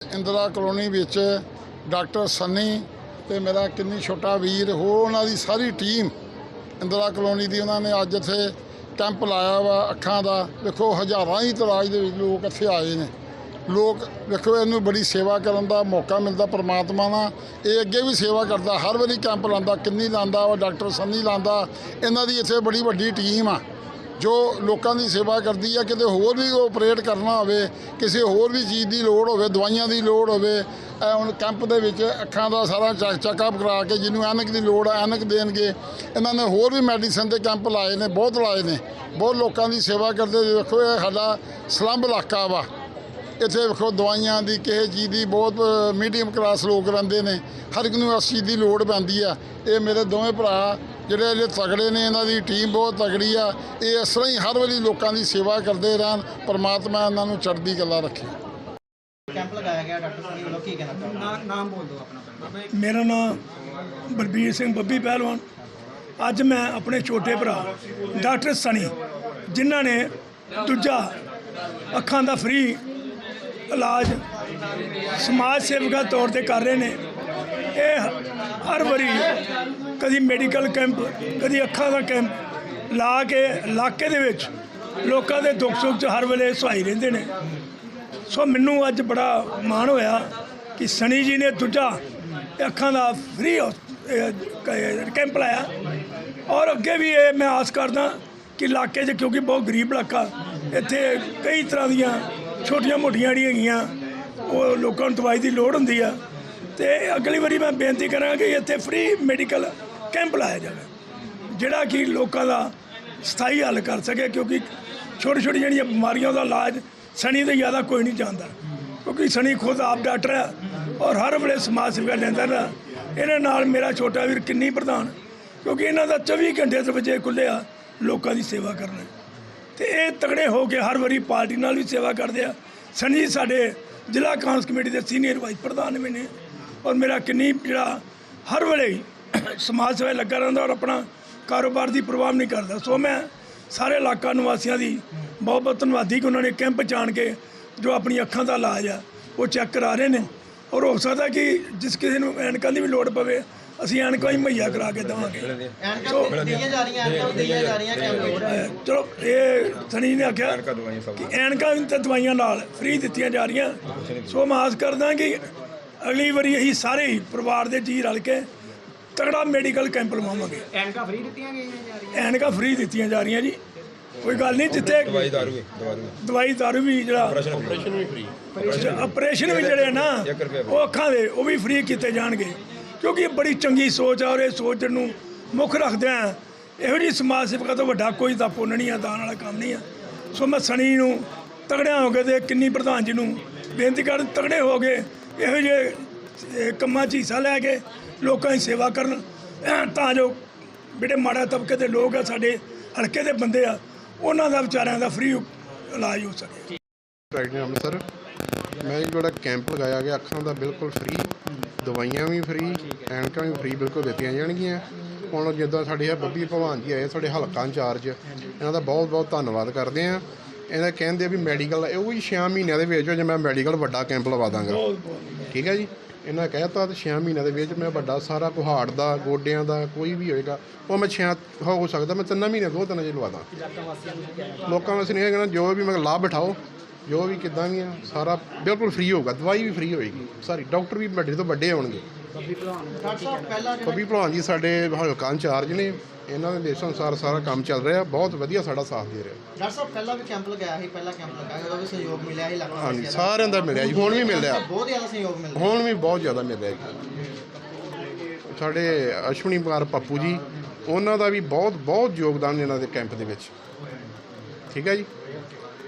Indira colony ਵਿੱਚ doctor Sunny ਤੇ ਮੇਰਾ ਕਿੰਨੀ ਛੋਟਾ ਵੀਰ, ਹੋਰ ਉਹਨਾਂ ਦੀ ਸਾਰੀ ਟੀਮ ਇੰਦਰਾ ਕਲੋਨੀ ਦੀ ਉਹਨਾਂ ਨੇ ਅੱਜ ਇੱਥੇ ਕੈਂਪ ਲਾਇਆ ਵਾ ਅੱਖਾਂ ਦਾ। ਦੇਖੋ ਹਜ਼ਾਰਾਂ ਹੀ ਤਰਾਜ ਦੇ ਵਿੱਚ ਲੋਕ ਇੱਥੇ ਆਏ ਨੇ। ਲੋਕ ਵੇਖੋ ਇਹਨੂੰ ਬੜੀ ਸੇਵਾ ਕਰਨ ਦਾ ਮੌਕਾ ਮਿਲਦਾ, ਪ੍ਰਮਾਤਮਾ ਨਾਲ। ਇਹ ਅੱਗੇ ਵੀ ਸੇਵਾ ਕਰਦਾ, ਹਰ ਵਾਰੀ ਕੈਂਪ ਲਾਉਂਦਾ, ਕਿੰਨੀ ਲਾਉਂਦਾ ਵਾ, ਡਾਕਟਰ ਸੰਨੀ ਲਾਉਂਦਾ। ਇਹਨਾਂ ਦੀ ਇੱਥੇ ਬੜੀ ਵੱਡੀ ਟੀਮ ਆ, ਜੋ ਲੋਕਾਂ ਦੀ ਸੇਵਾ ਕਰਦੀ ਆ। ਕਿਤੇ ਹੋਰ ਵੀ ਆਪਰੇਟ ਕਰਨਾ ਹੋਵੇ, ਕਿਸੇ ਹੋਰ ਵੀ ਚੀਜ਼ ਦੀ ਲੋੜ ਹੋਵੇ, ਦਵਾਈਆਂ ਦੀ ਲੋੜ ਹੋਵੇ ਹੁਣ ਕੈਂਪ ਦੇ ਵਿੱਚ ਅੱਖਾਂ ਦਾ ਸਾਰਾ ਚੈੱਕ ਚੈੱਕਅਪ ਕਰਾ ਕੇ ਜਿਹਨੂੰ ਐਨਕ ਦੀ ਲੋੜ ਆ, ਐਨਕ ਦੇਣਗੇ। ਇਹਨਾਂ ਨੇ ਹੋਰ ਵੀ ਮੈਡੀਸਨ ਦੇ ਕੈਂਪ ਲਾਏ ਨੇ, ਬਹੁਤ ਲਾਏ ਨੇ। ਬਹੁਤ ਲੋਕਾਂ ਦੀ ਸੇਵਾ ਕਰਦੇ ਵੇਖੋ ਇਹ ਸਾਡਾ ਸਲੰਬ ਇਲਾਕਾ ਵਾ। ਇੱਥੇ ਵੇਖੋ ਦਵਾਈਆਂ ਦੀ ਕਿਸੇ ਚੀਜ਼ ਦੀ ਬਹੁਤ ਮੀਡੀਅਮ ਕਲਾਸ ਲੋਕ ਰਹਿੰਦੇ ਨੇ। ਹਰ ਇੱਕ ਨੂੰ ਇਸ ਚੀਜ਼ ਦੀ ਲੋੜ ਪੈਂਦੀ ਆ। ਇਹ ਮੇਰੇ ਦੋਵੇਂ ਭਰਾ ਜਿਹੜੇ ਜਿਹੜੇ ਤਗੜੇ ਨੇ ਇਹਨਾਂ ਦੀ ਟੀਮ ਬਹੁਤ ਤਗੜੀ ਆ। ਇਹ ਇਸ ਤਰ੍ਹਾਂ ਹੀ ਹਰ ਵੇਲੇ ਲੋਕਾਂ ਦੀ ਸੇਵਾ ਕਰਦੇ ਰਹਿਣ ਪਰਮਾਤਮਾ ਇਹਨਾਂ ਨੂੰ ਚੜ੍ਹਦੀ ਕਲਾ ਰੱਖੇ। ਕੈਂਪ ਲਗਾਇਆ ਗਿਆ ਡਾਕਟਰ ਸਨੀ ਵੱਲੋਂ ਕੀ ਕਹਿਣਾ ਚਾਹੁੰਦੇ ਨਾ ਨਾਮ ਬੋਲ ਦਿਓ ਆਪਣਾ ਪਹਿਲਾਂ। ਮੇਰਾ ਨਾਮ ਬਲਬੀਰ ਸਿੰਘ ਬੱਬੀ ਪਹਿਲਵਾਨ। ਅੱਜ ਮੈਂ ਆਪਣੇ ਛੋਟੇ ਭਰਾ ਡਾਕਟਰ ਸਣੀ ਜਿਨ੍ਹਾਂ ਨੇ ਦੂਜਾ ਅੱਖਾਂ ਦਾ ਫ੍ਰੀ ਇਲਾਜ ਸਮਾਜ ਸੇਵਕਾ ਤੌਰ ਤੇ ਕਰ ਰਹੇ ਨੇ। ਇਹ ਹਰ ਵਾਰੀ ਕਦੀ ਮੈਡੀਕਲ ਕੈਂਪ, ਕਦੀ ਅੱਖਾਂ ਦਾ ਕੈਂਪ ਲਾ ਕੇ ਇਲਾਕੇ ਦੇ ਵਿੱਚ ਲੋਕਾਂ ਦੇ ਦੁੱਖ ਸੁੱਖ 'ਚ ਹਰ ਵੇਲੇ ਸਹਾਈ ਰਹਿੰਦੇ ਨੇ। ਸੋ ਮੈਨੂੰ ਅੱਜ ਬੜਾ ਮਾਣ ਹੋਇਆ ਕਿ ਸਨੀ ਜੀ ਨੇ ਦੂਜਾ ਅੱਖਾਂ ਦਾ ਫ੍ਰੀ ਕੈਂਪ ਲਾਇਆ। ਔਰ ਅੱਗੇ ਵੀ ਇਹ ਮੈਂ ਆਸ ਕਰਦਾ ਕਿ ਇਲਾਕੇ 'ਚ ਕਿਉਂਕਿ ਬਹੁਤ ਗਰੀਬ ਇਲਾਕਾ, ਇੱਥੇ ਕਈ ਤਰ੍ਹਾਂ ਦੀਆਂ ਛੋਟੀਆਂ ਮੋਟੀਆਂ ਜਿਹੜੀਆਂ ਹੈਗੀਆਂ, ਉਹ ਲੋਕਾਂ ਨੂੰ ਦਵਾਈ ਦੀ ਲੋੜ ਹੁੰਦੀ ਆ। ਤੇ ਅਗਲੀ ਵਾਰੀ ਮੈਂ ਬੇਨਤੀ ਕਰਾਂਗਾ ਕਿ ਇੱਥੇ ਫ੍ਰੀ ਮੈਡੀਕਲ ਕੈਂਪ ਲਾਇਆ ਜਾਵੇ, ਜਿਹੜਾ ਕਿ ਲੋਕਾਂ ਦਾ ਸਥਾਈ ਹੱਲ ਕਰ ਸਕੇ, ਕਿਉਂਕਿ ਛੋਟੀ ਛੋਟੀ ਜਿਹੜੀਆਂ ਬਿਮਾਰੀਆਂ ਦਾ ਇਲਾਜ ਸਣੀ ਤੋਂ ਜ਼ਿਆਦਾ ਕੋਈ ਨਹੀਂ ਜਾਣਦਾ। ਕਿਉਂਕਿ ਸਣੀ ਖੁਦ ਆਪ ਡਾਕਟਰ ਹੈ ਔਰ ਹਰ ਵੇਲੇ ਸਮਾਜ ਸੇਵਾ ਲੈਂਦਾ ਨਾ ਇਹਨਾਂ ਨਾਲ ਮੇਰਾ ਛੋਟਾ ਵੀਰ ਕਿੰਨੀ ਪ੍ਰਧਾਨ, ਕਿਉਂਕਿ ਇਹਨਾਂ ਦਾ 24 ਘੰਟੇ ਦੇ ਵਜੇ ਖੁੱਲਿਆ ਲੋਕਾਂ ਦੀ ਸੇਵਾ ਕਰਨਾ ਤੇ ਇਹ ਤਗੜੇ ਹੋ ਕੇ ਹਰ ਵਾਰੀ ਪਾਰਟੀ ਨਾਲ ਵੀ ਸੇਵਾ ਕਰਦੇ ਆ। ਸਨੀ ਸਾਡੇ ਜ਼ਿਲ੍ਹਾ ਕਾਂਗਰਸ ਕਮੇਟੀ ਦੇ ਸੀਨੀਅਰ ਵਾਈਸ ਪ੍ਰਧਾਨ ਵੀ ਨੇ ਔਰ ਮੇਰਾ ਕਿੰਨੀ ਜਿਹੜਾ ਹਰ ਵੇਲੇ ਸਮਾਜ ਸੇਵਾ ਲੱਗਾ ਰਹਿੰਦਾ ਔਰ ਆਪਣਾ ਕਾਰੋਬਾਰ ਦੀ ਪ੍ਰਵਾਹ ਨਹੀਂ ਕਰਦਾ। ਸੋ ਮੈਂ ਸਾਰੇ ਇਲਾਕਾ ਨਿਵਾਸੀਆਂ ਦੀ ਬਹੁਤ ਬਹੁਤ ਧੰਨਵਾਦੀ ਕਿ ਉਹਨਾਂ ਨੇ ਕੈਂਪ ਜਾਣ ਕੇ ਜੋ ਆਪਣੀ ਅੱਖਾਂ ਦਾ ਇਲਾਜ ਆ, ਉਹ ਚੈੱਕ ਕਰਾ ਰਹੇ ਨੇ। ਔਰ ਹੋ ਸਕਦਾ ਕਿ ਜਿਸ ਕਿਸੇ ਨੂੰ ਐਨਕਾਂ ਦੀ ਵੀ ਲੋੜ ਪਵੇ ਅਸੀਂ ਐਨਕਾਂ ਹੀ ਮੁਹੱਈਆ ਕਰਾ ਕੇ ਦੇਵਾਂਗੇ। ਐਨਕਾਂ ਦਿੱਤੀਆਂ ਜਾ ਰਹੀਆਂ ਐਨਕਾਂ ਦਿੱਤੀਆਂ ਜਾ ਰਹੀਆਂ ਕੈਂਪ ਵਿੱਚ ਅਹ ਚਲੋ ਇਹ ਸਨੀ ਨੇ ਆਖਿਆ ਕਿ ਐਨਕਾਂ ਵੀ ਤੇ ਦਵਾਈਆਂ ਨਾਲ ਫ੍ਰੀ ਦਿੱਤੀਆਂ ਜਾ ਰਹੀਆਂ। ਸੋ ਮੈਂ ਆਸ ਕਰਦਾ ਕਿ ਅਗਲੀ ਵਾਰੀ ਅਸੀਂ ਸਾਰੇ ਹੀ ਪਰਿਵਾਰ ਦੇ ਜੀ ਰਲ ਕੇ ਤਗੜਾ ਮੈਡੀਕਲ ਕੈਂਪ ਲਵਾਵਾਂਗੇ। ਐਨਕਾਂ ਫ੍ਰੀ ਦਿੱਤੀਆਂ ਗਈਆਂ ਜਾ ਰਹੀਆਂ? ਐਨਕਾਂ ਫ੍ਰੀ ਦਿੱਤੀਆਂ ਜਾ ਰਹੀਆਂ ਜੀ। ਕੋਈ ਗੱਲ ਨਹੀਂ ਜਿੱਥੇ ਦਵਾਈ ਦਾਰੂ ਹੈ ਦਵਾਈ ਦਵਾਈ ਦਾਰੂ ਵੀ ਜਿਹੜਾ ਆਪਰੇਸ਼ਨ ਵੀ ਫ੍ਰੀ ਆਪਰੇਸ਼ਨ ਵੀ ਜਿਹੜੇ ਨਾ ਉਹ ਅੱਖਾਂ ਦੇ ਉਹ ਵੀ ਫ੍ਰੀ ਕੀਤੇ ਜਾਣਗੇ। ਕਿਉਂਕਿ ਇਹ ਬੜੀ ਚੰਗੀ ਸੋਚ ਆ ਔਰ ਇਹ ਸੋਚ ਨੂੰ ਮੁੱਖ ਰੱਖਦਿਆਂ ਇਹੋ ਜਿਹੀ ਸਮਾਜ ਸੇਵਕਾ ਤੋਂ ਵੱਡਾ ਕੋਈ ਤਾਂ ਪੁੰਨ ਨਹੀਂ ਆ, ਦਾਨ ਵਾਲਾ ਕੰਮ ਨਹੀਂ ਆ। ਸੋ ਮੈਂ ਸਣੀ ਨੂੰ ਤਗੜਿਆਂ ਹੋ ਕੇ ਤੇ ਕਿੰਨੀ ਪ੍ਰਧਾਨ ਜੀ ਨੂੰ ਬੇਨਤੀ ਕਰਨ ਤਗੜੇ ਹੋ ਗਏ ਇਹੋ ਜਿਹੇ ਕੰਮਾਂ 'ਚ ਹਿੱਸਾ ਲੈ ਕੇ ਲੋਕਾਂ ਦੀ ਸੇਵਾ ਕਰਨ। ਤਾਂ ਜੋ ਜਿਹੜੇ ਮਾੜਾ ਤਬਕੇ ਦੇ ਲੋਕ ਆ, ਸਾਡੇ ਹਲਕੇ ਦੇ ਬੰਦੇ ਆ, ਉਹਨਾਂ ਦਾ ਵਿਚਾਰਿਆਂ ਦਾ ਫ੍ਰੀ ਇਲਾਜ ਹੋ ਸਕੇ। ਰਾਈਟ ਨੇ ਅੰਮ੍ਰਿਤਸਰ। ਮੈਂ ਜਿਹੜਾ ਕੈਂਪ ਲਗਾਇਆ ਗਿਆ, ਅੱਖਾਂ ਦਾ ਬਿਲਕੁਲ ਫ੍ਰੀ ਦਵਾਈਆਂ ਵੀ ਫ੍ਰੀ ਐਨਕਾਂ ਵੀ ਫ੍ਰੀ ਬਿਲਕੁਲ ਦਿੱਤੀਆਂ ਜਾਣਗੀਆਂ। ਹੁਣ ਜਿੱਦਾਂ ਸਾਡੇ ਆ ਬੱਬੀ ਭਗਵਾਨ ਜੀ ਆਏ ਸਾਡੇ ਹਲਕਾ ਇੰਚਾਰਜ, ਇਹਨਾਂ ਦਾ ਬਹੁਤ ਬਹੁਤ ਧੰਨਵਾਦ ਕਰਦੇ ਆ ਇਹਨਾਂ ਕਹਿੰਦੇ ਵੀ ਮੈਡੀਕਲ ਉਹ ਵੀ 6 ਮਹੀਨਿਆਂ ਦੇ ਵਿੱਚ ਜੇ ਮੈਂ ਮੈਡੀਕਲ ਵੱਡਾ ਕੈਂਪ ਲਵਾ ਦਾਂਗਾ। ਠੀਕ ਹੈ ਜੀ? ਇਹਨਾਂ ਕਹਿਤਾ ਤੇ 6 ਮਹੀਨਿਆਂ ਦੇ ਵਿੱਚ ਮੈਂ ਵੱਡਾ ਸਾਰਾ ਕੁਹਾੜ ਦਾ, ਗੋਡਿਆਂ ਦਾ, ਕੋਈ ਵੀ ਹੋਏਗਾ, ਉਹ ਮੈਂ 6 ਹੋ ਸਕਦਾ ਮੈਂ ਤਿੰਨ ਮਹੀਨੇ ਦੋ ਤਿੰਨ ਚ ਲਵਾ ਦਾਂ। ਲੋਕਾਂ ਨੂੰ ਸੁਨੇਹਾ ਕਹਿਣਾ ਜੋ ਵੀ ਮੈਂ ਲਾਭ ਬਿਠਾਓ ਜੋ ਵੀ ਕਿੱਦਾਂ ਵੀ ਆ ਸਾਰਾ ਬਿਲਕੁਲ ਫ੍ਰੀ ਹੋਊਗਾ ਦਵਾਈ ਵੀ ਫ੍ਰੀ ਹੋਏਗੀ। ਸਾਰੀ ਡਾਕਟਰ ਵੀ ਵੱਡੇ ਤੋਂ ਵੱਡੇ ਹੋਣਗੇ ਡਾਕਟਰ ਸਾਹਿਬ ਪਹਿਲਾਂ ਜਿਹੜਾ ਕਵੀ ਭਲਵਾਨ ਜੀ ਸਾਡੇ ਹਲਕਾ ਇੰਚਾਰਜ ਨੇ ਇਹਨਾਂ ਦੇ ਦੇਸ਼ ਅਨੁਸਾਰ ਸਾਰਾ ਕੰਮ ਚੱਲ ਰਿਹਾ ਬਹੁਤ ਵਧੀਆ ਸਾਡਾ ਸਾਥ ਦੇ ਰਿਹਾ। ਡਾਕਟਰ ਸਾਹਿਬ ਪਹਿਲਾਂ ਵੀ ਕੈਂਪ ਲਗਾਇਆ ਸੀ ਪਹਿਲਾ ਕੈਂਪ ਲਗਾਇਆ ਉਹਦਾ ਵੀ ਸਹਿਯੋਗ ਮਿਲਿਆ ਸੀ ਇਲਾਕਾ ਹਾਂਜੀ ਸਾਰਿਆਂ ਦਾ ਮਿਲਿਆ ਜੀ ਹੁਣ ਵੀ ਮਿਲ ਰਿਹਾ। ਬਹੁਤ ਜ਼ਿਆਦਾ ਸਹਿਯੋਗ ਮਿਲ ਰਿਹਾ। ਹੁਣ ਵੀ ਬਹੁਤ ਜ਼ਿਆਦਾ ਮਿਲ ਰਿਹਾ ਜੀ। ਸਾਡੇ ਅਸ਼ਵਨੀ ਕੁਮਾਰ ਪੱਪੂ ਜੀ ਉਹਨਾਂ ਦਾ ਵੀ ਬਹੁਤ ਬਹੁਤ ਯੋਗਦਾਨ ਇਹਨਾਂ ਦੇ ਕੈਂਪ ਦੇ ਵਿੱਚ। ਠੀਕ ਹੈ ਜੀ?